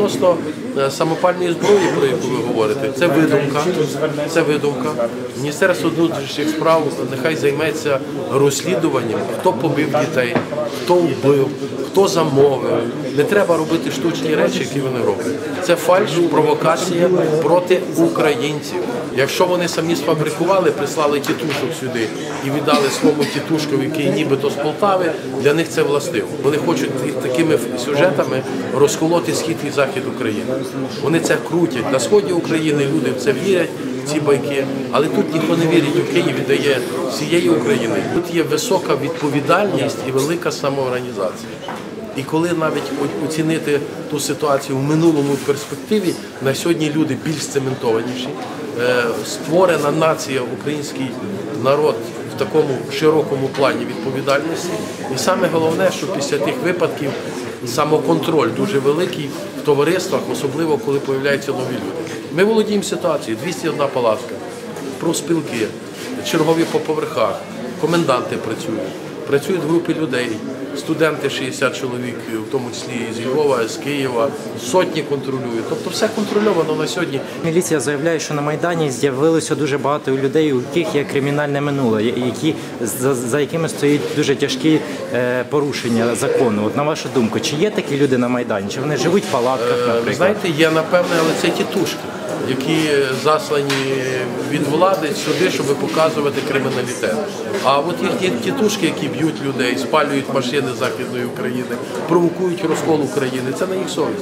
відносно е, самопальної зброї, про яку ви говорите, це видумка. Це видумка. Міністерство внутрішніх справ нехай займеться розслідуванням, хто побив дітей, хто вбив, хто замовив. Не треба робити штучні речі, які вони роблять. Це фальш, провокація проти українців. Якщо вони самі сфабрикували, прислали тітушок сюди і віддали своєму тітушкові, який нібито з Полтави, для них це властиво. Вони хочуть такими сюжетами розколоти схід і захід України. Вони це крутять. На сході України люди в це вірять, ці байки, але тут ніхто не вірить. У Києві дає всієї України. Тут є висока відповідальність і велика самоорганізація. І коли навіть оцінити ту ситуацію в минулому перспективі, на сьогодні люди більш цементованіші, Е, створена нація, український народ такому широкому плані відповідальності. І саме головне, що після тих випадків самоконтроль дуже великий в товариствах, особливо коли появляються нові люди. Ми володіємо ситуацією, 201 палатка, профспілки, чергові по поверхах, коменданти працюють, працюють групи людей, студенти 60 чоловік, в тому числі з Львова, з Києва, сотні контролюють. Тобто все контрольовано на сьогодні. Міліція заявляє, що на майдані з'явилося дуже багато людей, у яких є кримінальне минуле, які за, за якими стоять дуже тяжкі е, порушення закону. От на вашу думку, чи є такі люди на майдані? Чи вони живуть в палатках, Ви наприклад? знаєте, є напевне, але це тітушки, які заслані від влади сюди, щоб показувати криміналітет. А от є ті тітушки, які б'ють людей, спалюють машини Західної України, провокують розкол України. Це на їх совість.